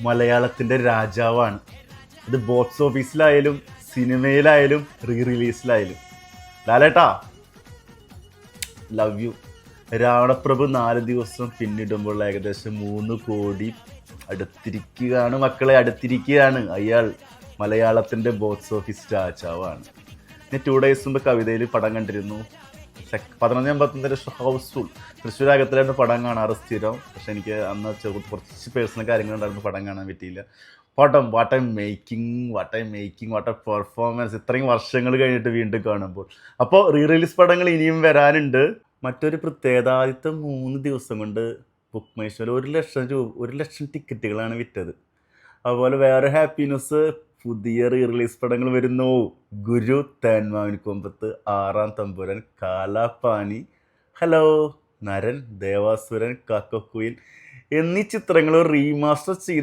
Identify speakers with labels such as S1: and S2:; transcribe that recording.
S1: മലയാളത്തിന്റെ രാജാവാണ്. അത് ബോക്സ് ഓഫീസിലായാലും സിനിമയിലായാലും റീ റിലീസിലായാലും ലാലേട്ടാ ലവ് യു രാവണപ്രഭു നാല് ദിവസം പിന്നിടുമ്പോൾ ഏകദേശം മൂന്ന് കോടി അടുത്തിരിക്കുകയാണ്. മക്കളെ അടുത്തിരിക്കുകയാണ്. അയാൾ മലയാളത്തിന്റെ ബോക്സ് ഓഫീസ് രാജാവാണ്. ഞാൻ ടു ഡേയ്സ് മുമ്പ് കവിതയിൽ പടം കണ്ടിരുന്നു. സെക്- ഹൗസ് ഫുൾ തൃശ്ശൂർ അകത്തിലായിരുന്നു പടം കാണാറ് സ്ഥിരം. പക്ഷെ എനിക്ക് അന്ന് കുറച്ച് പേഴ്സണൽ കാര്യങ്ങളുണ്ടായിരുന്നു പടം കാണാൻ പറ്റിയില്ല. പടം what I making what I making what a performance ഇത്രയും വർഷങ്ങൾ കഴിഞ്ഞിട്ട് വീണ്ടും കാണുമ്പോൾ. അപ്പോൾ റീ റിലീസ് പടങ്ങൾ ഇനിയും വരാനുണ്ട്. മറ്റൊരു പ്രത്യേകത ആദ്യത്തെ മൂന്ന് ദിവസം കൊണ്ട് ബുക്ക് മൈ ഒരു ലക്ഷം രൂപ ഒരു ലക്ഷം ടിക്കറ്റുകളാണ് വിറ്റത്. അതുപോലെ വേറെ ഹാപ്പിനെസ് പുതിയ റീ റിലീസ് പടങ്ങൾ വരുന്നു. ഗുരു തേന്മാവിനിക്കൊമ്പത്ത് ആറാം തമ്പുരൻ കാലാപ്പാനി ഹലോ നരൻ ദേവാസുരൻ കാക്കക്കുയിൽ എന്നീ ചിത്രങ്ങൾ റീമാസ്റ്റർ ചെയ്ത്